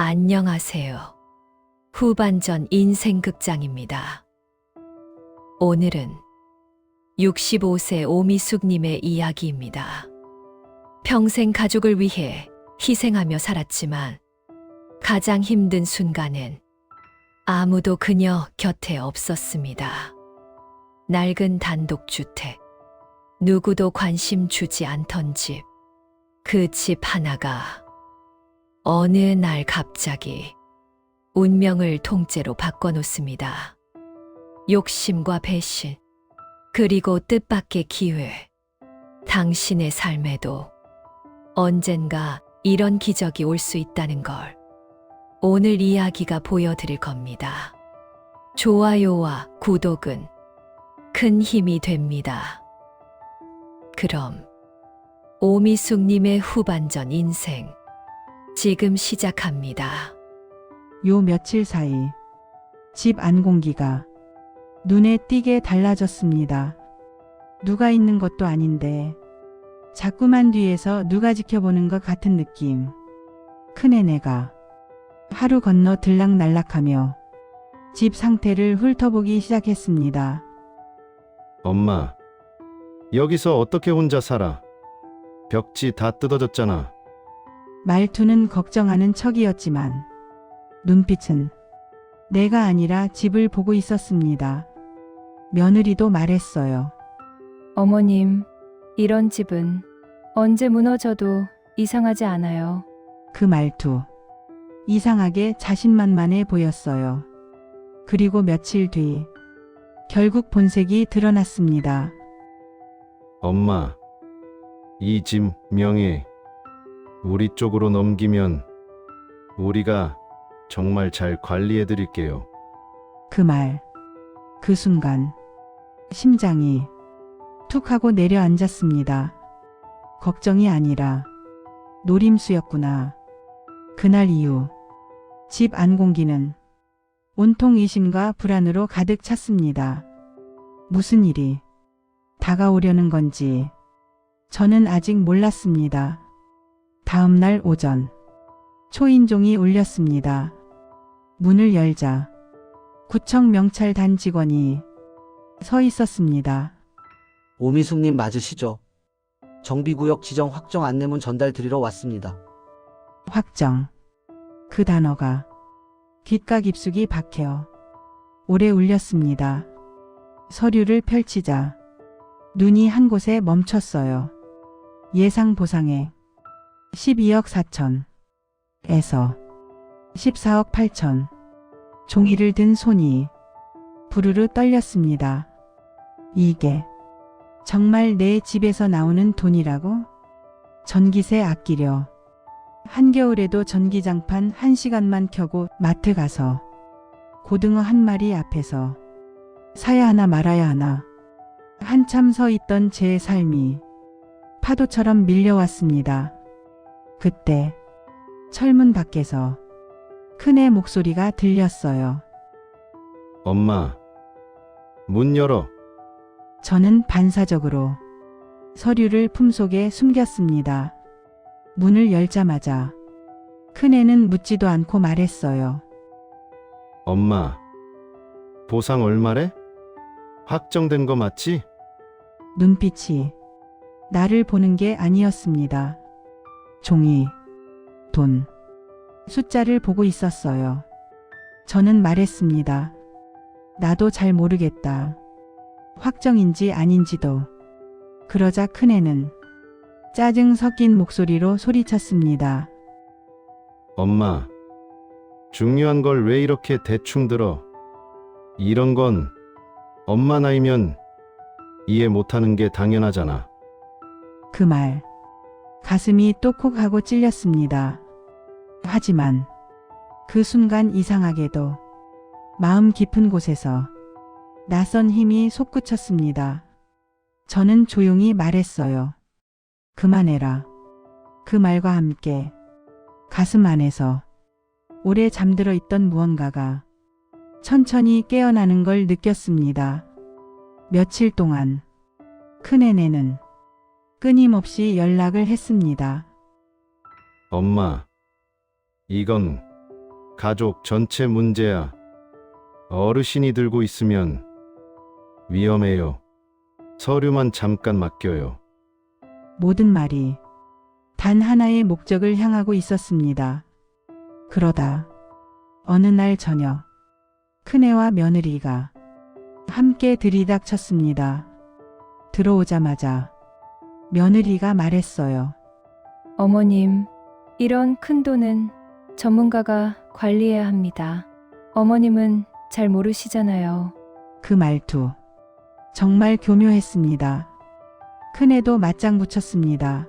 안녕하세요. 후반전 인생극장입니다. 오늘은 65세 오미숙님의 이야기입니다. 평생 가족을 위해 희생하며 살았지만 가장 힘든 순간엔 아무도 그녀 곁에 없었습니다. 낡은 단독주택, 누구도 관심 주지 않던 집, 그 집 하나가 어느 날 갑자기 운명을 통째로 바꿔놓습니다. 욕심과 배신, 그리고 뜻밖의 기회. 당신의 삶에도 언젠가 이런 기적이 올 수 있다는 걸 오늘 이야기가 보여드릴 겁니다. 좋아요와 구독은 큰 힘이 됩니다. 그럼 오미숙님의 후반전 인생 지금 시작합니다. 요 며칠 사이 집 안 공기가 눈에 띄게 달라졌습니다. 누가 있는 것도 아닌데 자꾸만 뒤에서 누가 지켜보는 것 같은 느낌. 큰애네가 하루 건너 들락날락하며 집 상태를 훑어보기 시작했습니다. 엄마, 여기서 어떻게 혼자 살아? 벽지 다 뜯어졌잖아. 말투는 걱정하는 척이었지만 눈빛은 내가 아니라 집을 보고 있었습니다. 며느리도 말했어요. 어머님, 이런 집은 언제 무너져도 이상하지 않아요. 그 말투. 이상하게 자신만만해 보였어요. 그리고 며칠 뒤, 결국 본색이 드러났습니다. 엄마, 이 집 명의 우리 쪽으로 넘기면 우리가 정말 잘 관리해 드릴게요. 그 말, 그 순간, 심장이 툭 하고 내려앉았습니다. 걱정이 아니라 노림수였구나. 그날 이후, 집 안 공기는 온통 의심과 불안으로 가득 찼습니다. 무슨 일이 다가오려는 건지 저는 아직 몰랐습니다. 다음 날 오전, 초인종이 울렸습니다. 문을 열자 구청 명찰단 직원이 서 있었습니다. 오미숙님 맞으시죠? 정비구역 지정 확정 안내문 전달 드리러 왔습니다. 확정. 그 단어가 귓가 깊숙이 박혀 오래 울렸습니다. 서류를 펼치자 눈이 한 곳에 멈췄어요. 예상 보상액 12억 4천 에서 14억 8천 종이를 든 손이 부르르 떨렸습니다. 이게 정말 내 집에서 나오는 돈이라고? 전기세 아끼려 한겨울에도 전기장판 한 시간만 켜고 마트 가서 고등어 한 마리 앞에서 사야 하나 말아야 하나 한참 서 있던 제 삶이 파도처럼 밀려왔습니다. 그때 철문 밖에서 큰애 목소리가 들렸어요. 엄마, 문 열어. 저는 반사적으로 서류를 품속에 숨겼습니다. 문을 열자마자 큰애는 묻지도 않고 말했어요. 엄마, 보상 얼마래? 확정된 거 맞지? 눈빛이 나를 보는 게 아니었습니다. 종이, 돈, 숫자를 보고 있었어요. 저는 말했습니다. 나도 잘 모르겠다. 확정인지 아닌지도. 그러자 큰애는 짜증 섞인 목소리로 소리쳤습니다. 엄마, 중요한 걸 왜 이렇게 대충 들어? 이런 건 엄마 나이면 이해 못하는 게 당연하잖아. 그 말. 가슴이 똑똑하고 찔렸습니다. 하지만 그 순간 이상하게도 마음 깊은 곳에서 낯선 힘이 솟구쳤습니다. 저는 조용히 말했어요. 그만해라. 그 말과 함께 가슴 안에서 오래 잠들어 있던 무언가가 천천히 깨어나는 걸 느꼈습니다. 며칠 동안 큰애네는 끊임없이 연락을 했습니다. 엄마, 이건 가족 전체 문제야. 어르신이 들고 있으면 위험해요. 서류만 잠깐 맡겨요. 모든 말이 단 하나의 목적을 향하고 있었습니다. 그러다 어느 날 저녁 큰애와 며느리가 함께 들이닥쳤습니다. 들어오자마자 며느리가 말했어요. 어머님, 이런 큰 돈은 전문가가 관리해야 합니다. 어머님은 잘 모르시잖아요. 그 말투 정말 교묘했습니다. 큰애도 맞장 붙였습니다.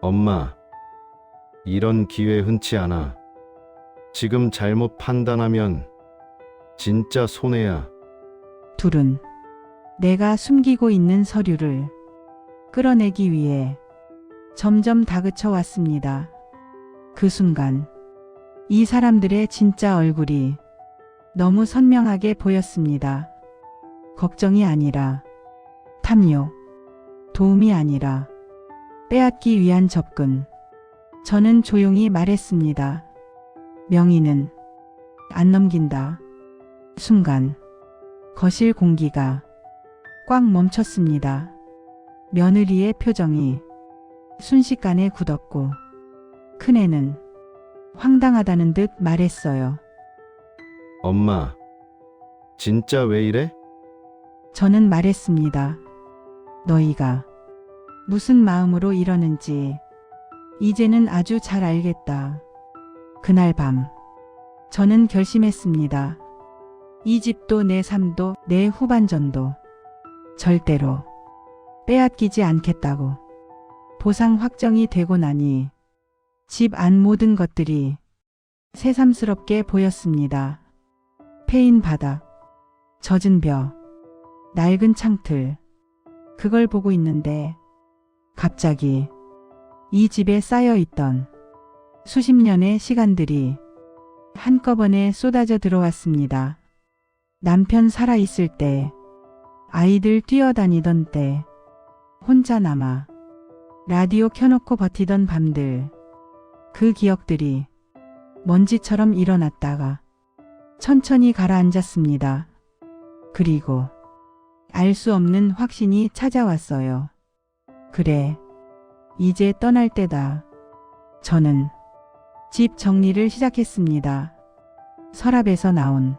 엄마, 이런 기회 흔치 않아. 지금 잘못 판단하면 진짜 손해야. 둘은 내가 숨기고 있는 서류를 끌어내기 위해 점점 다그쳐 왔습니다. 그 순간 이 사람들의 진짜 얼굴이 너무 선명하게 보였습니다. 걱정이 아니라 탐욕, 도움이 아니라 빼앗기 위한 접근. 저는 조용히 말했습니다. 명의는 안 넘긴다. 순간 거실 공기가 꽉 멈췄습니다. 며느리의 표정이 순식간에 굳었고 큰애는 황당하다는 듯 말했어요. 엄마, 진짜 왜 이래? 저는 말했습니다. 너희가 무슨 마음으로 이러는지 이제는 아주 잘 알겠다. 그날 밤 저는 결심했습니다. 이 집도 내 삶도 내 후반전도 절대로 빼앗기지 않겠다고. 보상 확정이 되고 나니 집 안 모든 것들이 새삼스럽게 보였습니다. 패인 바닥, 젖은 벼, 낡은 창틀. 그걸 보고 있는데 갑자기 이 집에 쌓여 있던 수십 년의 시간들이 한꺼번에 쏟아져 들어왔습니다. 남편 살아있을 때, 아이들 뛰어다니던 때, 혼자 남아 라디오 켜놓고 버티던 밤들, 그 기억들이 먼지처럼 일어났다가 천천히 가라앉았습니다. 그리고 알 수 없는 확신이 찾아왔어요. 그래, 이제 떠날 때다. 저는 집 정리를 시작했습니다. 서랍에서 나온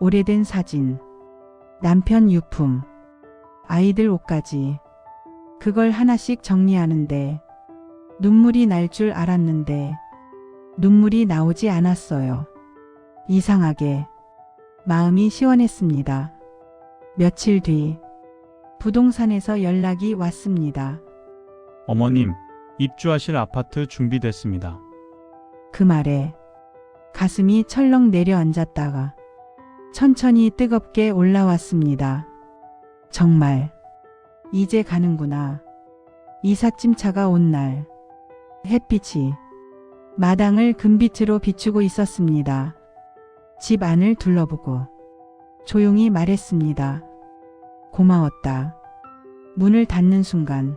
오래된 사진, 남편 유품, 아이들 옷까지 그걸 하나씩 정리하는데 눈물이 날 줄 알았는데 눈물이 나오지 않았어요. 이상하게 마음이 시원했습니다. 며칠 뒤 부동산에서 연락이 왔습니다. 어머님, 입주하실 아파트 준비됐습니다. 그 말에 가슴이 철렁 내려앉았다가 천천히 뜨겁게 올라왔습니다. 정말 이제 가는구나. 이삿짐 차가 온 날 햇빛이 마당을 금빛으로 비추고 있었습니다. 집 안을 둘러보고 조용히 말했습니다. 고마웠다. 문을 닫는 순간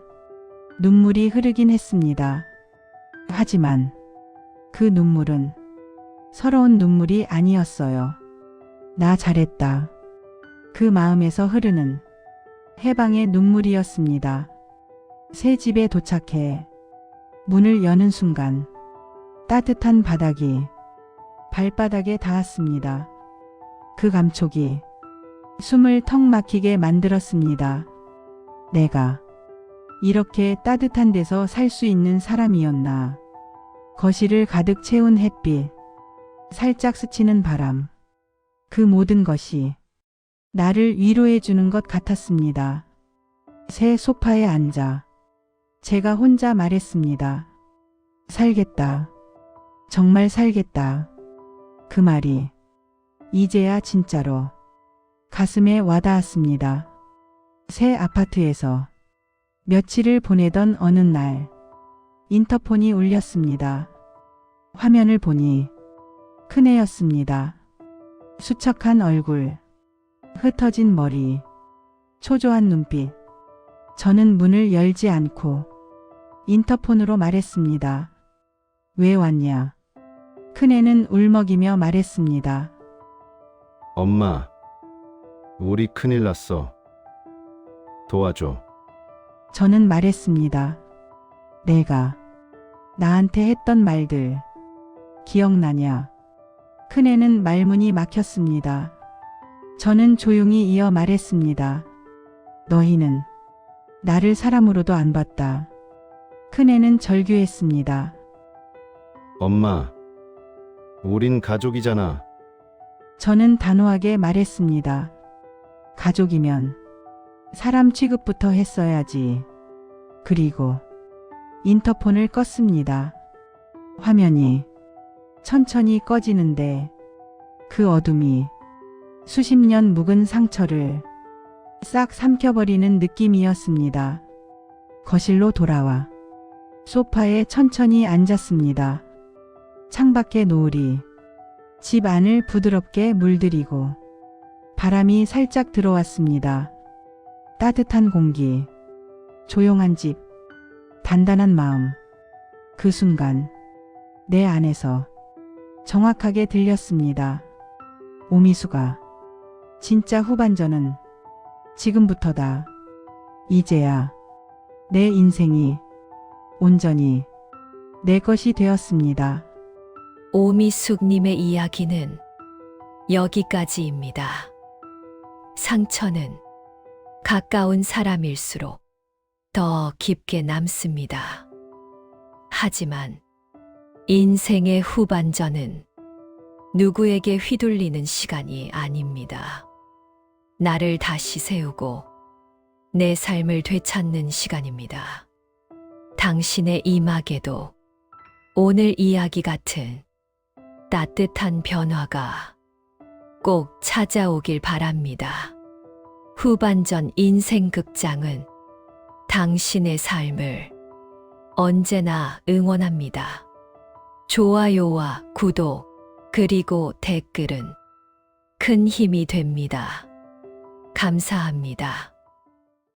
눈물이 흐르긴 했습니다. 하지만 그 눈물은 서러운 눈물이 아니었어요. 나 잘했다. 그 마음에서 흐르는 해방의 눈물이었습니다. 새 집에 도착해 문을 여는 순간 따뜻한 바닥이 발바닥에 닿았습니다. 그 감촉이 숨을 턱 막히게 만들었습니다. 내가 이렇게 따뜻한 데서 살 수 있는 사람이었나. 거실을 가득 채운 햇빛, 살짝 스치는 바람. 그 모든 것이 나를 위로해 주는 것 같았습니다. 새 소파에 앉아 제가 혼자 말했습니다. 살겠다. 정말 살겠다. 그 말이 이제야 진짜로 가슴에 와닿았습니다. 새 아파트에서 며칠을 보내던 어느 날 인터폰이 울렸습니다. 화면을 보니 큰애였습니다. 수척한 얼굴, 흩어진 머리, 초조한 눈빛. 저는 문을 열지 않고 인터폰으로 말했습니다. 왜 왔냐? 큰애는 울먹이며 말했습니다. 엄마, 우리 큰일 났어. 도와줘. 저는 말했습니다. 내가 나한테 했던 말들 기억나냐? 큰애는 말문이 막혔습니다. 저는 조용히 이어 말했습니다. 너희는 나를 사람으로도 안 봤다. 큰애는 절규했습니다. 엄마, 우린 가족이잖아. 저는 단호하게 말했습니다. 가족이면 사람 취급부터 했어야지. 그리고 인터폰을 껐습니다. 화면이 천천히 꺼지는데 그 어둠이 수십 년 묵은 상처를 싹 삼켜버리는 느낌이었습니다. 거실로 돌아와 소파에 천천히 앉았습니다. 창밖의 노을이 집 안을 부드럽게 물들이고 바람이 살짝 들어왔습니다. 따뜻한 공기, 조용한 집, 단단한 마음. 그 순간 내 안에서 정확하게 들렸습니다. 오미수가 진짜 후반전은 지금부터다. 이제야 내 인생이 온전히 내 것이 되었습니다. 오미숙님의 이야기는 여기까지입니다. 상처는 가까운 사람일수록 더 깊게 남습니다. 하지만 인생의 후반전은 누구에게 휘둘리는 시간이 아닙니다. 나를 다시 세우고 내 삶을 되찾는 시간입니다. 당신의 이막에도 오늘 이야기 같은 따뜻한 변화가 꼭 찾아오길 바랍니다. 후반전 인생 극장은 당신의 삶을 언제나 응원합니다. 좋아요와 구독, 그리고 댓글은 큰 힘이 됩니다. 감사합니다.